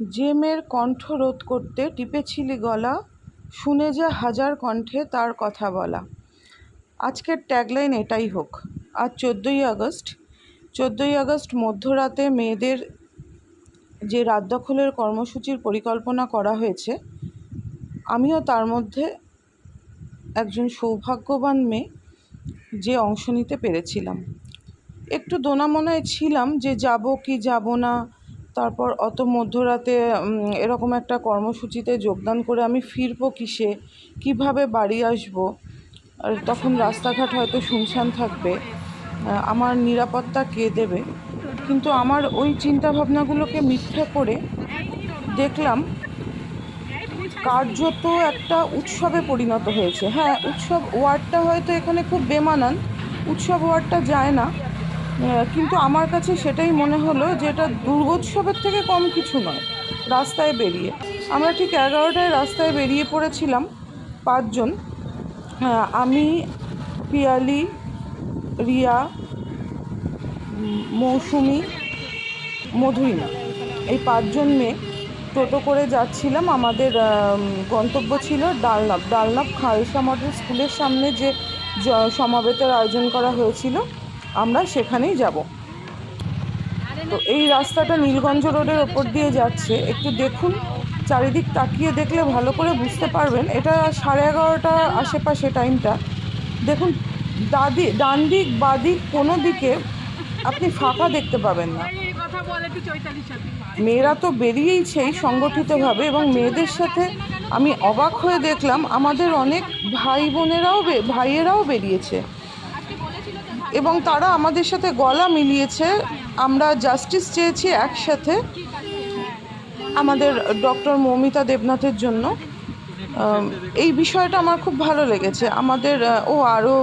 যে মেয়ের কণ্ঠ রোধ করতে টিপেছিলি গলা, শুনে যা হাজার কণ্ঠে তার কথা বলা। আজকের ট্যাগলাইন এটাই হোক। আজ চোদ্দোই আগস্ট। চোদ্দোই আগস্ট মধ্যরাতে মেয়েদের যে রাত দখলের কর্মসূচির পরিকল্পনা করা হয়েছে, আমিও তার মধ্যে একজন সৌভাগ্যবান মেয়ে যে অংশ নিতে পেরেছিলাম। একটু দোনামোনায় ছিলাম যে যাব কি যাব না তারপর অত মধ্যরাতে এরকম একটা কর্মসূচিতে যোগদান করে আমি ফিরবো কিসে? কীভাবে বাড়ি আসব? আর তখন রাস্তাঘাট হয়তো শুনশান থাকবে। আমার নিরাপত্তা কে দেবে? কিন্তু আমার ওই চিন্তাভাবনাগুলোকে মিথ্যা করে দেখলাম, কার্যত একটা উৎসবে পরিণত হয়েছে। হ্যাঁ উৎসব ওয়ার্ডটা হয়তো এখানে খুব বেমানান। উৎসব ওয়ার্ডটা যায় না। কিন্তু আমার কাছে সেটাই মনে হলো যে এটা দুর্গোৎসবের থেকে কম কিছু নয়, রাস্তায় বেরিয়ে। আমরা ঠিক এগারোটায় রাস্তায় বেরিয়ে পড়েছিলাম পাঁচজন। আমি, পিয়ালি, রিয়া মৌসুমি, মধুরিমা। এই পাঁচজন মেয়ে টোটো করে যাচ্ছিলাম। আমাদের গন্তব্য ছিল ডালনাপ ডালনাপ খালসা মডেল স্কুলের সামনে যে সমাবেতের আয়োজন করা হয়েছিল। আমরা সেখানেই যাব। তো এই রাস্তাটা নীলগঞ্জ রোডের ওপর দিয়ে যাচ্ছে। একটু দেখুন, চারিদিক তাকিয়ে দেখলে ভালো করে বুঝতে পারবেন। এটা সাড়ে এগারোটা আশেপাশে টাইমটা। দেখুন, দাদি, ডান দিক বাদিক কোনো দিকে আপনি ফাঁকা দেখতে পাবেন না। মেয়েরা তো বেরিয়েইছেই সংগঠিতভাবে এবং মেয়েদের সাথে আমি অবাক হয়ে দেখলাম, আমাদের অনেক ভাই বোনেরাও ভাইয়েরাও বেরিয়েছে। এবং তারা আমাদের সাথে গলা মিলিয়েছে। আমরা জাস্টিস চেয়েছি একসাথে আমাদের ডক্টর মৌমিতা দেবনাথের জন্য। এই বিষয়টা আমার খুব ভালো লেগেছে। আমাদের ও আরও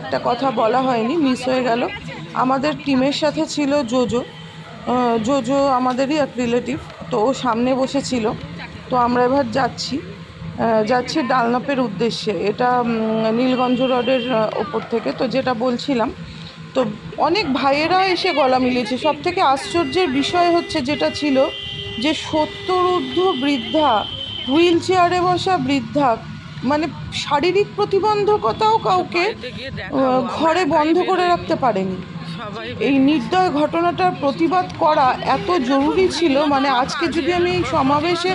একটা কথা বলা হয়নি মিস হয়ে গেল। আমাদের টিমের সাথে ছিল জোজো। জোজো আমাদেরই এক রিলেটিভ তো ও সামনে বসেছিল। তো আমরা এবার যাচ্ছি। যাচ্ছি ডালনাপের উদ্দেশ্যে। এটা নীলগঞ্জ রোডের ওপর থেকে। তো যেটা বলছিলাম তো অনেক ভাইয়েরা এসে গলা মিলিয়েছে সব থেকে আশ্চর্যের বিষয় হচ্ছে যেটা ছিল যে সত্তর ঊর্ধ্ব বৃদ্ধা, হুইল চেয়ারে বসা বৃদ্ধা মানে শারীরিক প্রতিবন্ধকতাও কাউকে ঘরে বন্ধ করে রাখতে পারেনি। এই নির্দয় ঘটনাটার প্রতিবাদ করা এত জরুরি ছিল মানে আজকে যদি আমি এই সমাবেশে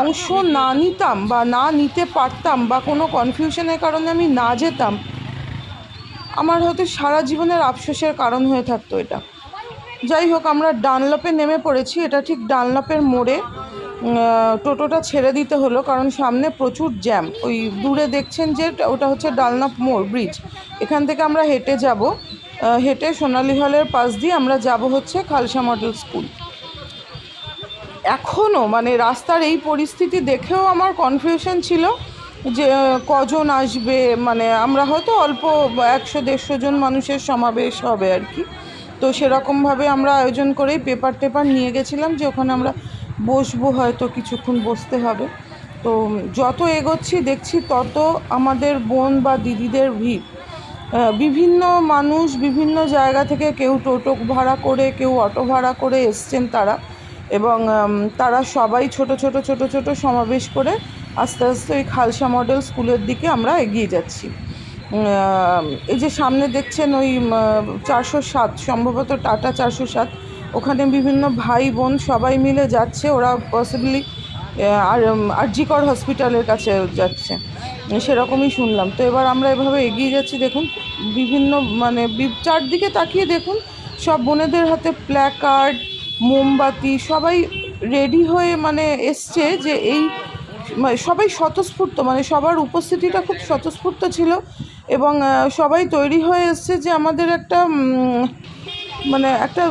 অংশ না নিতাম বা না নিতে পারতাম বা কোনো কনফিউশনের কারণে আমি না যেতাম আমার হয়তো সারা জীবনের আফসোসের কারণ হয়ে থাকতো এটা। যাই হোক, আমরা ডানলপে নেমে পড়েছি। এটা ঠিক ডানলপের মোড়ে। টোটোটা ছেড়ে দিতে হলো কারণ সামনে প্রচুর জ্যাম। ওই দূরে দেখছেন যে ওটা হচ্ছে ডালনাপ মোড়, ব্রিজ। এখান থেকে আমরা হেঁটে যাব। হেঁটে সোনালী হলের পাশ দিয়ে আমরা যাব হচ্ছে খালসা মডেল স্কুল। এখনও মানে রাস্তার এই পরিস্থিতি দেখেও আমার কনফিউশন ছিল। যে কজন আসবে? মানে আমরা হয়তো অল্প একশো, দেড়শো জন মানুষের সমাবেশ হবে আর কি। তো সেরকমভাবে আমরা আয়োজন করেই পেপার টেপার নিয়ে গেছিলাম যে, ওখানে আমরা বসবো, হয়তো কিছুক্ষণ বসতে হবে। তো যত এগোচ্ছি, দেখছি তত আমাদের বোন বা দিদিদের ভিড়। বিভিন্ন মানুষ বিভিন্ন জায়গা থেকে কেউ টোটো ভাড়া করে, কেউ অটো ভাড়া করে এসছেন তারা। এবং তারা সবাই ছোট ছোট ছোট ছোট সমাবেশ করে আস্তে আস্তে ওই খালসা মডেল স্কুলের দিকে আমরা এগিয়ে যাচ্ছি। এই যে সামনে দেখছেন ওই চারশো সাত, সম্ভবত টাটা চারশো সাত। ওখানে বিভিন্ন ভাই বোন সবাই মিলে যাচ্ছে। ওরা পসিবলি আর আরজিকর হসপিটালের কাছে যাচ্ছে। সেরকমই শুনলাম। তো এবার আমরা এভাবে এগিয়ে যাচ্ছি। দেখুন, বিভিন্ন মানে চারদিকে তাকিয়ে দেখুন, সব বোনেদের হাতে প্ল্যাকার্ড মোমবাতি, সবাই রেডি হয়ে মানে এসছে যে এই সবাই স্বতঃস্ফূর্ত মানে সবার উপস্থিতিটা খুব স্বতঃস্ফূর্ত ছিল এবং সবাই তৈরি হয়ে এসছে যে আমাদের একটা মানে একটা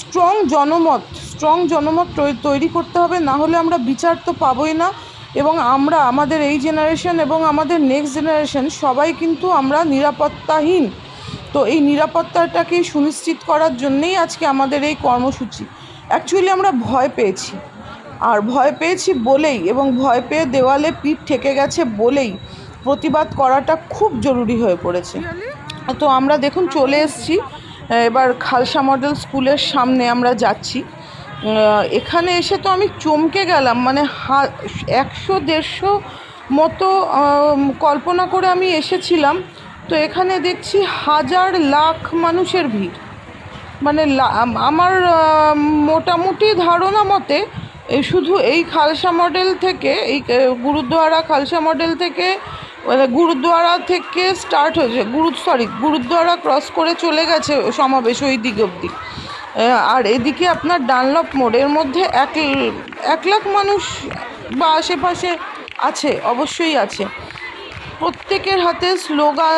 স্ট্রং জনমত স্ট্রং জনমত তৈরি করতে হবে, না হলে আমরা বিচার তো পাবোই না এবং আমরা, আমাদের এই জেনারেশন এবং আমাদের নেক্সট জেনারেশন সবাই কিন্তু আমরা নিরাপত্তাহীন। তো এই নিরাপত্তাটাকে সুনিশ্চিত করার জন্যেই আজকে আমাদের এই কর্মসূচি। অ্যাকচুয়ালি আমরা ভয় পেয়েছি। আর ভয় পেয়েছি বলেই এবং ভয় পেয়ে দেওয়ালে পিঠ ঠেকে গেছে বলেই প্রতিবাদ করাটা খুব জরুরি হয়ে পড়েছে। তো আমরা দেখুন চলে এসেছি এবার খালসা মডেল স্কুলের সামনে আমরা যাচ্ছি। এখানে এসে তো আমি চমকে গেলাম মানে হা- একশো দেড়শো মতো কল্পনা করে আমি এসেছিলাম। তো এখানে দেখছি হাজার লাখ মানুষের ভিড়। মানে আমার মোটামুটি ধারণা মতে এই শুধু এই খালসা মডেল থেকে, এই গুরুদ্বারা খালসা মডেল থেকে মানে গুরুদ্বারা থেকে স্টার্ট হয়েছে, গুরু সরি গুরুদ্বারা ক্রস করে চলে গেছে সমাবেশ ওই দিক অবধি। আর এদিকে আপনার ডানলপ মোড়ের মধ্যে এক এক লাখ মানুষ বা আশেপাশে আছে, অবশ্যই আছে। প্রত্যেকের হাতে স্লোগান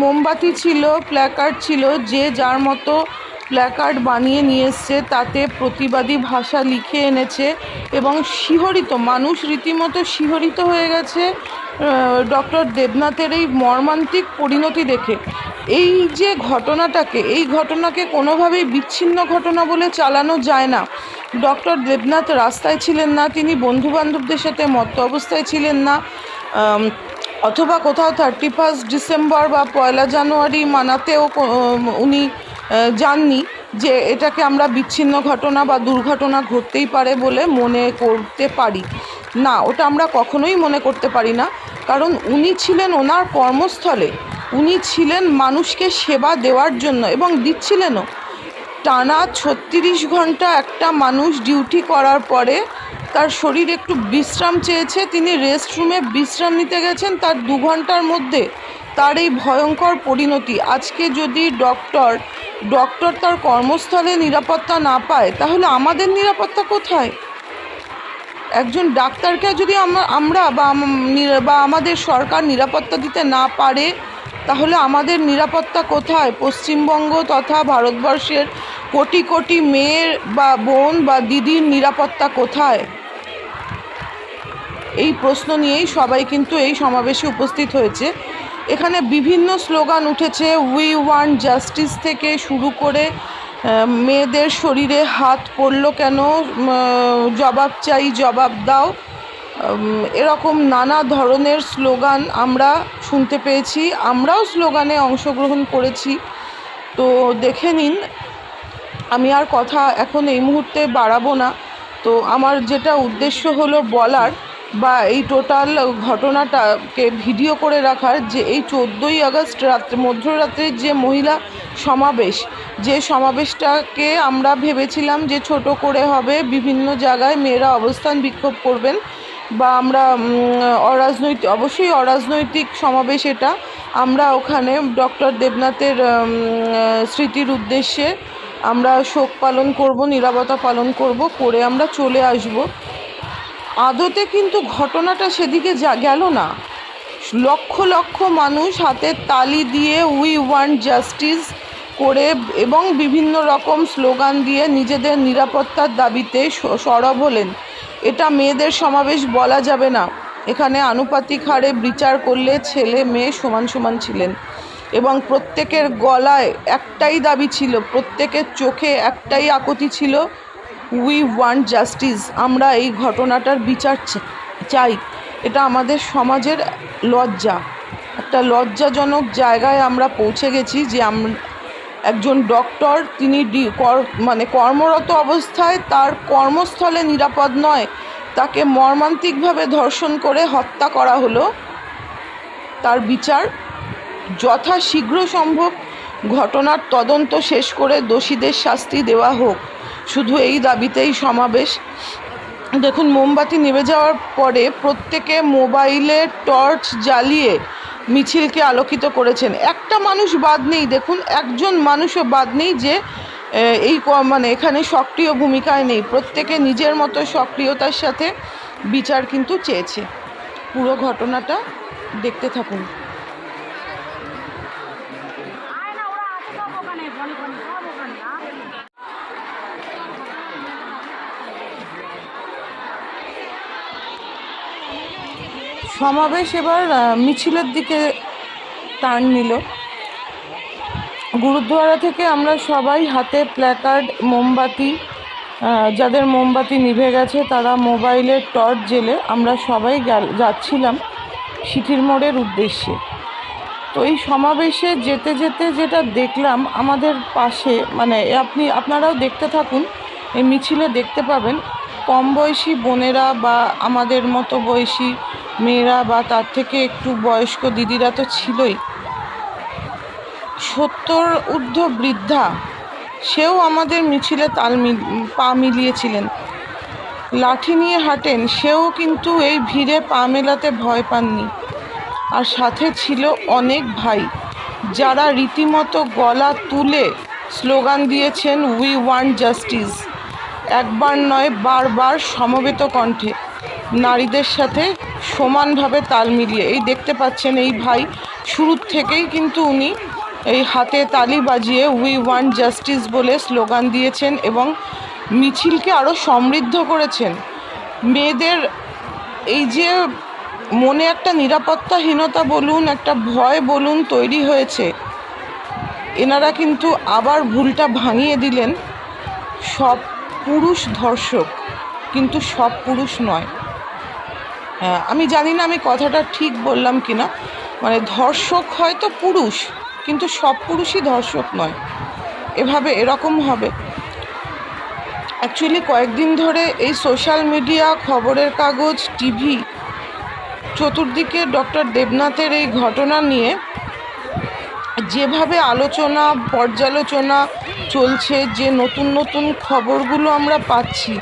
মোমবাতি ছিল প্ল্যাকার্ড ছিল, যে যার মতো প্ল্যাকার্ড বানিয়ে নিয়ে এসছে, তাতে প্রতিবাদী ভাষা লিখে এনেছে এবং শিহরিত, মানুষ রীতিমতো শিহরিত হয়ে গেছে ডক্টর দেবনাথের এই মর্মান্তিক পরিণতি দেখে। এই যে ঘটনাটাকে, এই ঘটনাকে কোনোভাবেই বিচ্ছিন্ন ঘটনা বলে চালানো যায় না। ডক্টর দেবনাথ রাস্তায় ছিলেন না, তিনি বন্ধুবান্ধবদের সাথে মত্ত অবস্থায় ছিলেন না। অথবা কোথাও থার্টি ফার্স্ট ডিসেম্বর বা পয়লা জানুয়ারি মানাতেও উনি যাননি যে এটাকে আমরা বিচ্ছিন্ন ঘটনা বা দুর্ঘটনা ঘটতেই পারে বলে মনে করতে পারি। না, ওটা আমরা কখনোই মনে করতে পারি না। কারণ উনি ছিলেন ওনার কর্মস্থলে। উনি ছিলেন মানুষকে সেবা দেওয়ার জন্য এবং দিচ্ছিলেনও। টানা ছত্রিশ ঘণ্টা একটা মানুষ ডিউটি করার পরে তার শরীর একটু বিশ্রাম চেয়েছে। তিনি রেস্টরুমে বিশ্রাম নিতে গেছেন তার দু ঘণ্টার মধ্যে। তার এই ভয়ঙ্কর পরিণতি। আজকে যদি ডক্টর ডক্টর তার কর্মস্থলে নিরাপত্তা না পায়, তাহলে আমাদের নিরাপত্তা কোথায়? একজন ডাক্তারকে যদি আমরা বা বা আমাদের সরকার নিরাপত্তা দিতে না পারে, তাহলে আমাদের নিরাপত্তা কোথায়? পশ্চিমবঙ্গ তথা ভারতবর্ষের কোটি কোটি মেয়ের বা বোন বা দিদির নিরাপত্তা কোথায়? এই প্রশ্ন নিয়েই সবাই কিন্তু এই সমাবেশে উপস্থিত হয়েছে। এখানে বিভিন্ন স্লোগান উঠেছে উই ওয়ান্ট জাস্টিস থেকে শুরু করে মেয়েদের শরীরে হাত পড়ল কেন জবাব চাই, জবাব দাও। এরকম নানা ধরনের স্লোগান আমরা শুনতে পেয়েছি। আমরাও স্লোগানে অংশগ্রহণ করেছি। তো দেখে নিন, আমি আর কথা এখন এই মুহূর্তে বাড়াবো না। তো আমার যেটা উদ্দেশ্য হলো বলার বা এই টোটাল ঘটনাটাকে ভিডিও করে রাখার যে এই চোদ্দোই আগস্ট রাত্রে মধ্যরাত্রের যে মহিলা সমাবেশ, যে সমাবেশটাকে আমরা ভেবেছিলাম যে ছোট করে হবে, বিভিন্ন জায়গায় মেয়েরা অবস্থান বিক্ষোভ করবেন বা আমরা অরাজনৈতিক, অবশ্যই অরাজনৈতিক সমাবেশ এটা। আমরা ওখানে ডক্টর দেবনাথের স্মৃতির উদ্দেশ্যে আমরা শোক পালন করব, নিরাপত্তা পালন করব, করে আমরা চলে আসব। আদতে কিন্তু ঘটনাটা সেদিকে যা গেল না। লক্ষ লক্ষ মানুষ হাতে তালি দিয়ে উই ওয়ান্ট জাস্টিস করে এবং বিভিন্ন রকম স্লোগান দিয়ে নিজেদের নিরাপত্তার দাবিতে সরব হলেন। এটা মেয়েদের সমাবেশ বলা যাবে না। এখানে আনুপাতিক হারে বিচার করলে ছেলে মেয়ে সমান সমান ছিলেন এবং প্রত্যেকের গলায় একটাই দাবি ছিল, প্রত্যেকের চোখে একটাই আকুতি ছিল উই ওয়ান্ট জাস্টিস আমরা এই ঘটনাটার বিচার চাই। এটা আমাদের সমাজের লজ্জা। একটা লজ্জাজনক জায়গায় আমরা পৌঁছে গেছি যে একজন ডক্টর তিনি মানে কর্মরত অবস্থায় তার কর্মস্থলে নিরাপদ নয়। তাকে মর্মান্তিকভাবে ধর্ষণ করে হত্যা করা হলো। তার বিচার যথাশীঘ্র সম্ভব। ঘটনার তদন্ত শেষ করে দোষীদের শাস্তি দেওয়া হোক। শুধু এই দাবিতেই সমাবেশ। দেখুন, মোমবাতি নেমে যাওয়ার পরে প্রত্যেকে মোবাইলে টর্চ জ্বালিয়ে মিছিলকে আলোকিত করেছেন। একটা মানুষ বাদ নেই, দেখুন, একজন মানুষও বাদ নেই যে এই মানে এখানে সক্রিয় ভূমিকায় নেই। প্রত্যেকে নিজের মতো সক্রিয়তার সাথে বিচার কিন্তু চেয়েছে। পুরো ঘটনাটা দেখতে থাকুন আয় না ওরা আছে সব ওখানে বলে বলে সব ওখানে আয়। সমাবেশ এবার মিছিলের দিকে টার্ন নিল। গুরুদ্বারা থেকে আমরা সবাই হাতে প্ল্যাকার্ড মোমবাতি যাদের মোমবাতি নিভে গেছে তারা মোবাইলের টর্চ জেলে আমরা সবাই যাচ্ছিলাম সিটির মোড়ের উদ্দেশ্যে। তো এই সমাবেশে যেতে যেতে যেটা দেখলাম, আমাদের পাশে মানে আপনি, আপনারাও দেখতে থাকুন, এই মিছিলে দেখতে পাবেন কম বয়সী বোনেরা বা আমাদের মতো বয়সী মেয়েরা বা তার থেকে একটু বয়স্ক দিদিরা তো ছিলই। সত্তর ঊর্ধ্ব বৃদ্ধা, সেও আমাদের মিছিলে তাল মিল, পা মিলিয়েছিলেন। লাঠি নিয়ে হাঁটেন, সেও কিন্তু এই ভিড়ে পা মেলাতে ভয় পাননি। আর সাথে ছিল অনেক ভাই, যারা রীতিমতো গলা তুলে স্লোগান দিয়েছেন উই ওয়ান্ট জাস্টিস একবার নয়, বারবার সমবেত কণ্ঠে। নারীদের সাথে সমানভাবে তাল মিলিয়ে। এই দেখতে পাচ্ছেন এই ভাই শুরুর থেকেই কিন্তু উনি এই হাতে তালি বাজিয়ে উই ওয়ান্ট জাস্টিস বলে স্লোগান দিয়েছেন এবং মিছিলকে আরও সমৃদ্ধ করেছেন। মেয়েদের এই যে মনে একটা নিরাপত্তাহীনতা বলুন, একটা ভয় বলুন তৈরি হয়েছে, এনারা কিন্তু আবার ভুলটা ভাঙিয়ে দিলেন। সব পুরুষ ধর্ষক, কিন্তু সব পুরুষ নয়। আমি জানি না আমি কথাটা ঠিক বললাম কি না মানে ধর্ষক হয়তো পুরুষ, কিন্তু সব পুরুষই ধর্ষক নয়। এভাবে এরকম হবে। অ্যাকচুয়ালি কয়েকদিন ধরে এই সোশ্যাল মিডিয়া খবরের কাগজ টিভি চতুর্দিকে ডক্টর দেবনাথের এই ঘটনা নিয়ে যেভাবে আলোচনা, পর্যালোচনা চলছে, যে নতুন নতুন খবরগুলো আমরা পাচ্ছি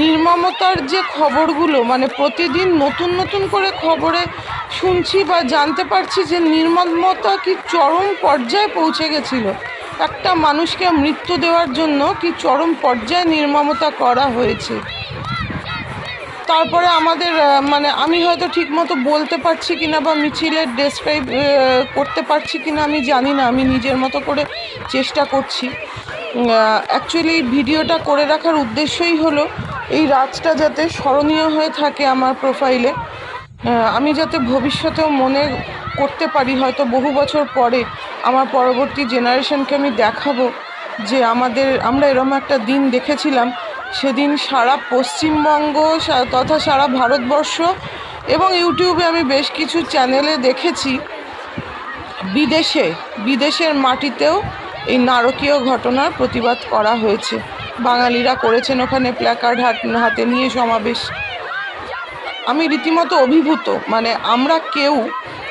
নির্মমতার যে খবরগুলো মানে প্রতিদিন নতুন নতুন করে খবরে শুনছি বা জানতে পারছি যে নির্মমতা কি চরম পর্যায়ে পৌঁছে গেছিল। একটা মানুষকে মৃত্যু দেওয়ার জন্য কি চরম পর্যায়ে নির্মমতা করা হয়েছে। তারপরে আমাদের মানে আমি হয়তো ঠিকমতো বলতে পারছি কিনা বা মিছিলের ডেসক্রাইব করতে পারছি কিনা আমি জানি না, আমি নিজের মতো করে চেষ্টা করছি। অ্যাকচুয়ালি ভিডিওটা করে রাখার উদ্দেশ্যই হলো এই রাতটা যাতে স্মরণীয় হয়ে থাকে আমার প্রোফাইলে আমি যাতে ভবিষ্যতেও মনে করতে পারি, হয়তো বহু বছর পরে আমার পরবর্তী জেনারেশনকে আমি দেখাবো যে আমাদের, আমরা এরম একটা দিন দেখেছিলাম। সেদিন সারা পশ্চিমবঙ্গ তথা সারা ভারতবর্ষ এবং ইউটিউবে আমি বেশ কিছু চ্যানেলে দেখেছি। বিদেশে, বিদেশের মাটিতেও এই নারকীয় ঘটনার প্রতিবাদ করা হয়েছে। বাঙালিরা করেছেন ওখানে প্ল্যাকার্ড হাত, হাতে নিয়ে সমাবেশ। আমি রীতিমতো অভিভূত মানে আমরা কেউ,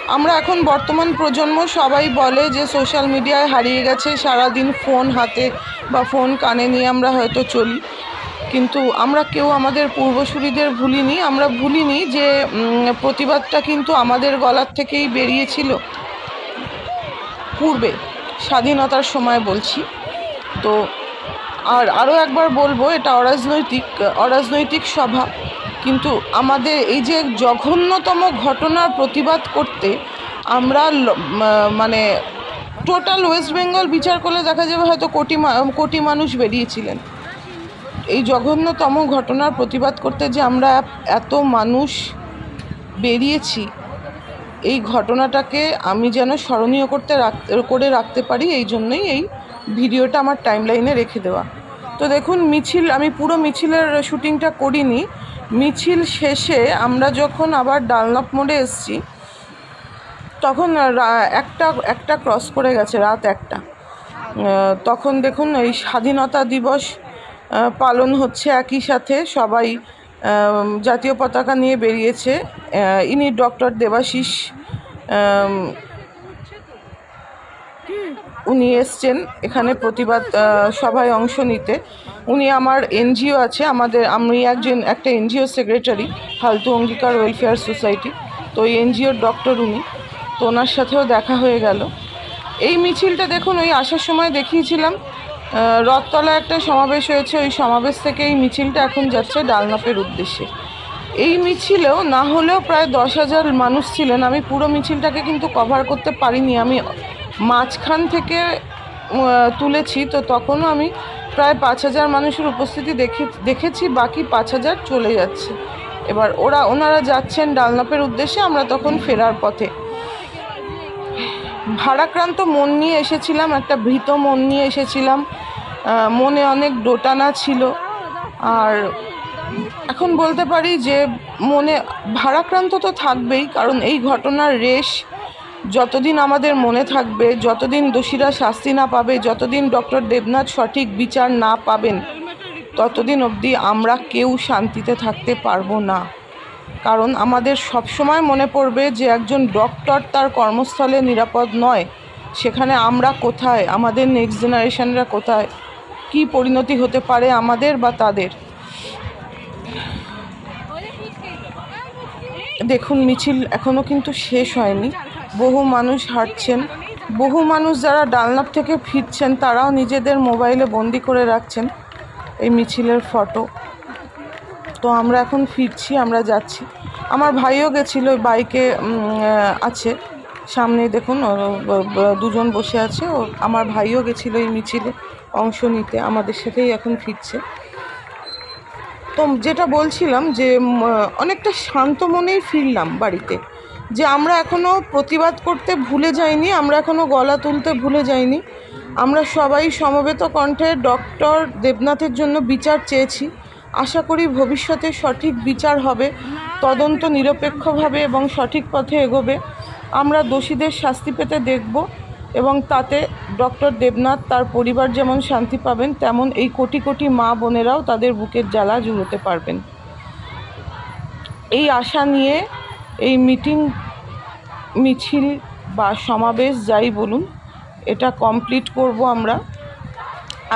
আমরা এখন বর্তমান প্রজন্ম সবাই বলে যে সোশ্যাল মিডিয়ায় হারিয়ে গেছে, সারাদিন ফোন হাতে বা ফোন কানে নিয়ে আমরা হয়তো চলি। কিন্তু আমরা কেউ আমাদের পূর্বসূরিদের ভুলিনি, আমরা ভুলিনি যে প্রতিবাদটা কিন্তু আমাদের গলার থেকেই বেরিয়েছিল। পূর্বে, স্বাধীনতার সময় বলছি। তো আর আরও একবার বলব, এটা অরাজনৈতিক অরাজনৈতিক সভা। কিন্তু আমাদের এই যে জঘন্যতম ঘটনার প্রতিবাদ করতে আমরা মানে টোটাল ওয়েস্ট বেঙ্গল বিচার করলে দেখা যাবে হয়তো কোটি কোটি মানুষ বেরিয়েছিলেন। এই জঘন্যতম ঘটনার প্রতিবাদ করতে যে আমরা এত মানুষ বেরিয়েছি, এই ঘটনাটাকে আমি যেন স্মরণীয় করতে রাখতে করে রাখতে পারি, এই জন্যই এই ভিডিওটা আমার টাইমলাইনে রেখে দেওয়া। তো দেখুন, মিছিল, আমি পুরো মিছিলের শুটিংটা করিনি। মিছিল শেষে আমরা যখন আবার ডালনপ মোড়ে এসছি, তখন একটা একটা ক্রস করে গেছে, রাত একটা। তখন দেখুন, এই স্বাধীনতা দিবস পালন হচ্ছে একই সাথে, সবাই জাতীয় পতাকা নিয়ে বেরিয়েছে। ইনি ডক্টর দেবাশিস উনি এসছেন এখানে প্রতিবাদ সভায় অংশ নিতে। উনি আমার এনজিও আছে, আমাদের, আমি একজন, একটা এনজিও সেক্রেটারি, ফালতু অঙ্গীকার ওয়েলফেয়ার সোসাইটি। তো ওই এনজিওর ডক্টর উনি। তো ওনার সাথেও দেখা হয়ে গেল। এই মিছিলটা দেখুন, ওই আসার সময় দেখিয়েছিলাম। রথতলা একটা সমাবেশ হয়েছে, ওই সমাবেশ থেকে এই মিছিলটা এখন যাচ্ছে ডালনাপের উদ্দেশ্যে। এই মিছিলেও না হলেও প্রায় দশ হাজার মানুষ ছিলেন। আমি পুরো মিছিলটাকে কিন্তু কভার করতে পারিনি। আমি মাঝখান থেকে তুলেছি, তো তখনও আমি প্রায় পাঁচ হাজার মানুষের উপস্থিতি দেখে, দেখেছি, বাকি পাঁচ হাজার চলে যাচ্ছে। এবার ওরা, ওনারা যাচ্ছেন ডালনাপের উদ্দেশ্যে, আমরা তখন ফেরার পথে। ভারাক্রান্ত মন নিয়ে এসেছিলাম, একটা ভীত মন নিয়ে এসেছিলাম। মনে অনেক ডোটানা ছিল। আর এখন বলতে পারি যে, মনে, ভারাক্রান্ত তো থাকবেই, কারণ এই ঘটনার রেশ যতদিন আমাদের মনে থাকবে, যতদিন দোষীরা শাস্তি না পাবে, যতদিন ডক্টর দেবনাথ সঠিক বিচার না পাবেন, ততদিন অবধি আমরা কেউ শান্তিতে থাকতে পারব না। কারণ আমাদের সবসময় মনে পড়বে যে একজন ডক্টর তার কর্মস্থলে নিরাপদ নয়। সেখানে আমরা কোথায়? আমাদের নেক্সট জেনারেশনরা কোথায়? কী পরিণতি হতে পারে আমাদের বা তাদের? দেখুন, মিছিল এখনও কিন্তু শেষ হয়নি। বহু মানুষ হাঁটছেন। বহু মানুষ যারা ডালনাপ থেকে ফিরছেন, তারাও নিজেদের মোবাইলে বন্দি করে রাখছেন এই মিছিলের ফটো। তো আমরা এখন ফিরছি, আমরা যাচ্ছি। আমার ভাইও গেছিল, ওই বাইকে আছে। সামনে দেখুন দুজন বসে আছে। ও, আমার ভাইও গেছিল এই মিছিলে অংশ নিতে, আমাদের সাথেই এখন ফিরছে। তো যেটা বলছিলাম যে অনেকটা শান্ত মনেই ফিরলাম বাড়িতে। যে আমরা এখনও প্রতিবাদ করতে ভুলে যাইনি, আমরা এখনও গলা তুলতে ভুলে যাইনি। আমরা সবাই সমবেত কণ্ঠে ডক্টর দেবনাথের জন্য বিচার চেয়েছি। আশা করি ভবিষ্যতে সঠিক বিচার হবে, তদন্ত নিরপেক্ষভাবে এবং সঠিক পথে এগোবে। আমরা দোষীদের শাস্তি পেতে দেখব এবং তাতে ডক্টর দেবনাথ তার পরিবার যেমন শান্তি পাবেন, তেমন এই কোটি কোটি মা বোনেরাও তাদের বুকের জ্বালা জুড়োতে পারবেন। এই আশা নিয়ে এই মিটিং, মিছিল বা সমাবেশ যাই বলুন, এটা কমপ্লিট করব আমরা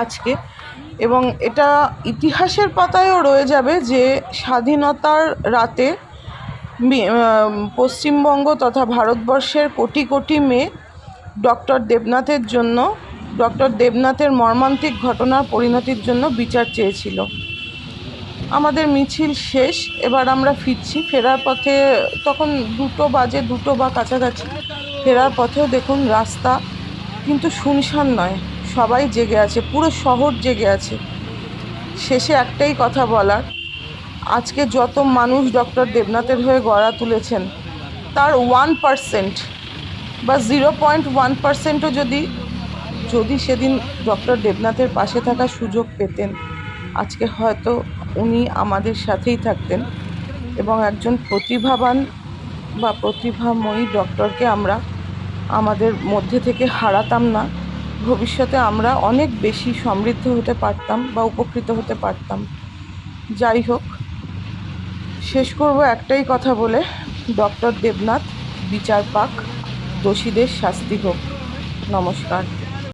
আজকে। এবং এটা ইতিহাসের পাতায়ও রয়ে যাবে যে স্বাধীনতার রাতে পশ্চিমবঙ্গ তথা ভারতবর্ষের কোটি কোটি মেয়ে ডক্টর দেবনাথের জন্য, ডক্টর দেবনাথের মর্মান্তিক ঘটনার পরিণতির জন্য বিচার চেয়েছিল। আমাদের মিছিল শেষ, এবার আমরা ফিরছি। ফেরার পথে তখন দুটো বাজে, দুটো বা কাছাকাছি। ফেরার পথেও দেখুন রাস্তা কিন্তু শুনশান নয়, সবাই জেগে আছে, পুরো শহর জেগে আছে। শেষে একটাই কথা বলার, আজকে যত মানুষ ডক্টর দেবনাথের হয়ে গড়া তুলেছেন, তার ওয়ান পারসেন্ট বা জিরো পয়েন্ট ওয়ান পার্সেন্টও যদি যদি সেদিন ডক্টর দেবনাথের পাশে থাকার সুযোগ পেতেন, আজকে হয়তো উনি আমাদের সাথেই থাকতেন এবং একজন প্রতিভাবান বা প্রতিভাময়ী ডক্টরকে আমরা আমাদের মধ্যে থেকে হারাতাম না। ভবিষ্যতে আমরা অনেক বেশি সমৃদ্ধ হতে পারতাম বা উপকৃত হতে পারতাম। যাই হোক, শেষ করব একটাই কথা বলে, ডক্টর দেবনাথ, বিচার পাক, দোষীদের শাস্তি হোক। নমস্কার।